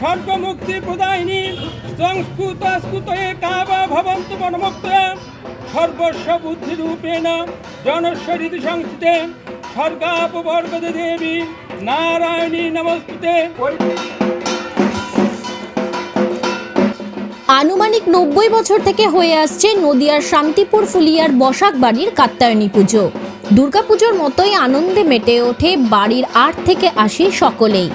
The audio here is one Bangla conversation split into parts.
সর্বমুক্তি প্রদায়িনী সংস্কৃত স্কুতয়ে কাবা ভবন্ত মনমুক্ত সর্বস্ব বুদ্ধিরূপেণ জনস্বরীতি সংস্থিতে, স্বর্গাপবর্গদে দেবী নারায়ণী নমস্তুতে। আনুমানিক নব্বই বছর থেকে হয়ে আসছে নদিয়ার শান্তিপুর ফুলিয়ার বসাক বাড়ির কাত্তায়নী পুজো। দুর্গাপুজোর মতোই আনন্দে মেতে ওঠে বাড়ির আট থেকে আসি সকলেই।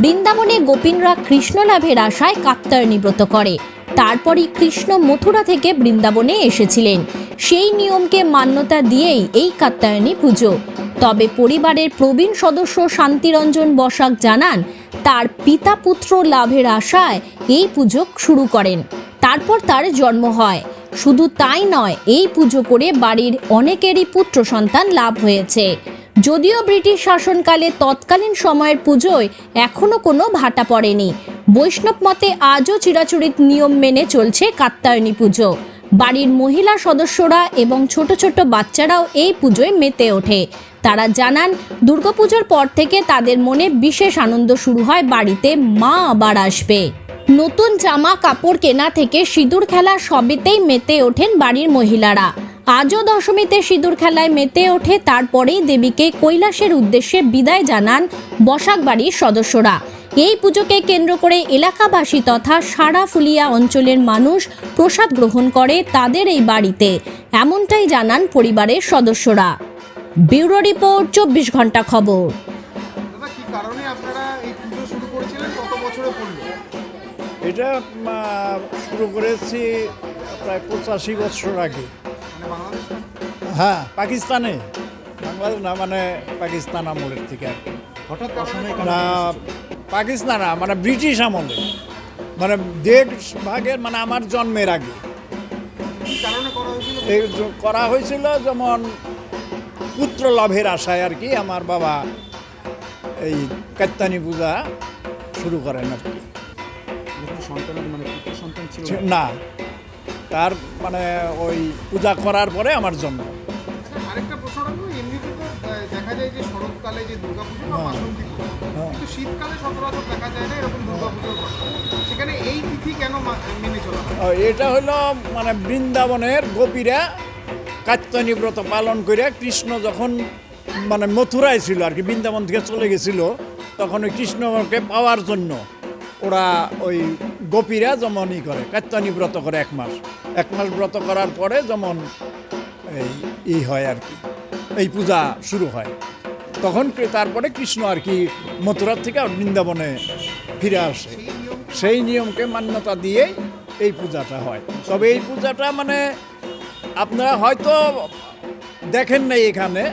বৃন্দাবনে গোপিনরা কৃষ্ণ লাভের আশায় কাত্তায়নী ব্রত করে। তারপরই কৃষ্ণ মথুরা থেকে বৃন্দাবনে এসেছিলেন। সেই নিয়মকে মান্যতা দিয়েই এই কাত্তায়নী পুজো। তবে পরিবারের প্রবীণ সদস্য শান্তিরঞ্জন বসাক জানান, তার পিতা পুত্র লাভের আশায় এই পুজো শুরু করেন। তারপর তার জন্ম হয়। শুধু তাই নয়, এই পুজো করে বাড়ির অনেকেরই পুত্র সন্তান লাভ হয়েছে। যদিও ব্রিটিশ শাসনকালে তৎকালীন সময়ের পুজোয় এখনও কোনো ভাটা পড়েনি। বৈষ্ণব মতে আজও চিরাচরিত নিয়ম মেনে চলছে কাত্তায়নী পুজো। বাড়ির মহিলা সদস্যরা এবং ছোট ছোট বাচ্চারাও এই পুজোয় মেতে ওঠে। তারা জানান, দুর্গাপুজোর পর থেকে তাদের মনে বিশেষ আনন্দ শুরু হয় বাড়িতে মা আবার আসবে। নতুন জামা কাপড় কেনা থেকে সিঁদুর খেলা সবেতেই মেতে ওঠেন বাড়ির মহিলারা। আজও দশমীতে সিঁদুর খেলায় মেতে ওঠে তারপরেই দেবীকে কৈলাসের উদ্দেশ্যে বিদায় জানান বসাক বাড়ির সদস্যরা। এই পুজোকে কেন্দ্র করে এলাকাবাসী তথা সারা ফুলিয়া অঞ্চলের মানুষ প্রসাদ গ্রহণ করে তাদের এই বাড়িতে এমনটাই জানান পরিবারের সদস্যরা। ব্যুরো রিপোর্ট চব্বিশ ঘণ্টা খবর। দাদা কি কারণে আপনারা এই পুজো শুরু করেছিলেন? কত বছরে পড়ল? এটা শুরু করেছি প্রায় পঁচাশি বছর আগে। হ্যাঁ পাকিস্তানে। বাংলাদেশ না মানে পাকিস্তান আমলের থেকে আর কি। হঠাৎ না পাকিস্তান মানে ব্রিটিশ আমলে। মানে দেড় ভাগের মানে আমার জন্মের আগে। করা হয়েছিল? এই করা হয়েছিল যেমন পুত্র লাভের আশায় আর কি আমার বাবা এই কাত্তানি পূজা শুরু করেন আর কি। মানে না তার মানে ওই পূজা করার পরে আমার জন্ম আরেকটা প্রশ্ন রাখব এমনিতে তো দেখা যায় যে শরৎকালে যে দুর্গাপুজো হ্যাঁ। বাসন্তী হ্যাঁ। কিন্তু শীতকালে সচরাচর দেখা যায় না এরকম দুর্গাপুজোর সেখানে এই তিথি কেন মেনে চলা এটা হলো মানে বৃন্দাবনের গোপীরা কাত্যানী ব্রত পালন করে কৃষ্ণ যখন মানে মথুরায় ছিল আর কি বৃন্দাবন থেকে চলে গেছিল তখন ওই কৃষ্ণকে পাওয়ার জন্য ওরা ওই গোপীরা যেমন ই করে কাত্যানী ব্রত করে এক মাস এক মাস ব্রত করার পরে যেমন এই ই হয় আর কি। এই পূজা শুরু হয়। তখন তারপরে কৃষ্ণ আর কি মথুরার থেকে বৃন্দাবনে ফিরে আসে। সেই নিয়মকে মান্যতা দিয়ে এই পূজাটা হয়। তবে এই পূজাটা মানে আপনারা হয়তো দেখেন নাই এখানে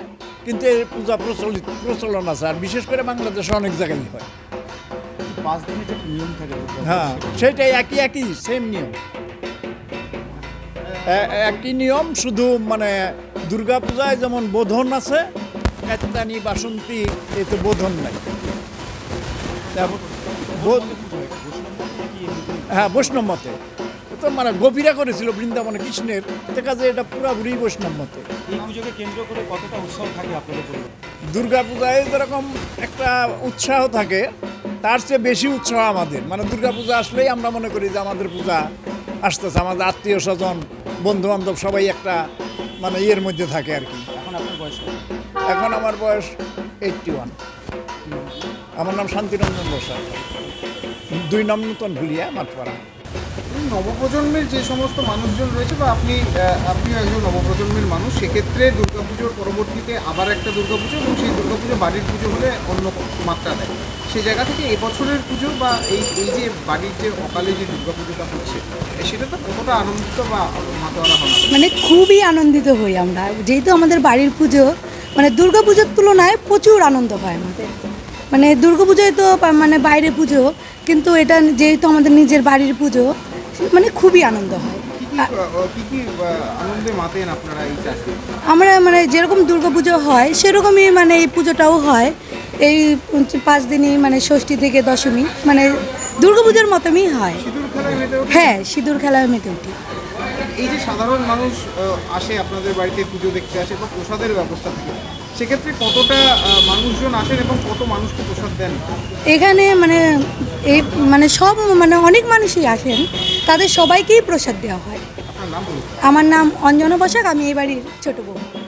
কিন্তু এই পূজা প্রচলিত প্রচলন আছে। আর বিশেষ করে বাংলাদেশে অনেক জায়গায় হয়। পাঁচ দিনের নিয়ম থাকে হ্যাঁ সেটাই একই একই সেম নিয়ম। একই নিয়ম শুধু মানে দুর্গা পূজায় যেমন বোধন আছে কাত্তানি বাসন্তী এতে বোধন নাই। হ্যাঁ বৈষ্ণব মতে। তো মানে গভীরা করেছিল বৃন্দাবনে কৃষ্ণের। দেখা যায় এটা পুরাপুরি বৈষ্ণব মতে। এই পুজোকে কেন্দ্র করে কতটা উৎসব থাকে আপনাদের দুর্গা পূজায় যেরকম একটা উৎসাহ থাকে তার চেয়ে বেশি উৎসাহ আমাদের। মানে দুর্গা পূজা আসলেই আমরা মনে করি যে আমাদের পূজা আসতেছে আমাদের আত্মীয় স্বজন বন্ধু বান্ধব সবাই একটা মানে ইয়ের মধ্যে থাকে আর কি। এখন আপনার বয়স এখন আমার বয়স এইটটি ওয়ান আমার নাম শান্তিরঞ্জন বসাক দুই নাম নূতন ভুলিয়া মাঠপাড়া। নবপ্রজন্মের যে সমস্ত মানুষজন রয়েছে বা আপনি আপনিও একজন নবপ্রজন্মের মানুষ, সেক্ষেত্রে দুর্গাপুজোর পরবর্তীতে আবার একটা দুর্গাপুজো এবং সেই দুর্গাপুজো বাড়ির পুজো হলে অন্য মাত্রা দেয়। সেই জায়গা থেকে এবছরের পুজো বা এই এই যে বাড়ির যে অকালে যে দুর্গাপুজোটা হচ্ছে, সেটা তো কতটা আনন্দিত বা মাতোয়ারা হবে মানে খুবই আনন্দিত হই আমরা। যেহেতু আমাদের বাড়ির পুজো মানে দুর্গা পুজোর তুলনায় প্রচুর আনন্দ হয় আমাদের। মানে দুর্গাপুজোয় তো মানে বাইরে পুজো, কিন্তু এটা যেহেতু আমাদের নিজের বাড়ির পুজো মানে খুবই আনন্দ হয়। আমরা মানে যেরকম দুর্গাপুজো হয় সেরকমই মানে এই পুজোটাও হয়। এই পাঁচ দিনই মানে ষষ্ঠী থেকে দশমী মানে দুর্গাপুজোর মতনই হয়? হ্যাঁ সিঁদুর খেলায় মেতে উঠি এই যে সাধারণ মানুষ আসে আপনাদের বাড়িতে পুজো দেখতে আসে বা প্রসাদের ব্যবস্থা থাকে সেক্ষেত্রে কতটা মানুষজন আসেন এবং কত মানুষকে প্রসাদ দেন? এখানে মানে এই মানে সব মানে অনেক মানুষই আসেন, তাদের সবাইকেই প্রসাদ দেওয়া হয়। আমার নাম অঞ্জনা বসাক, আমি এই বাড়ির ছোটো বউ।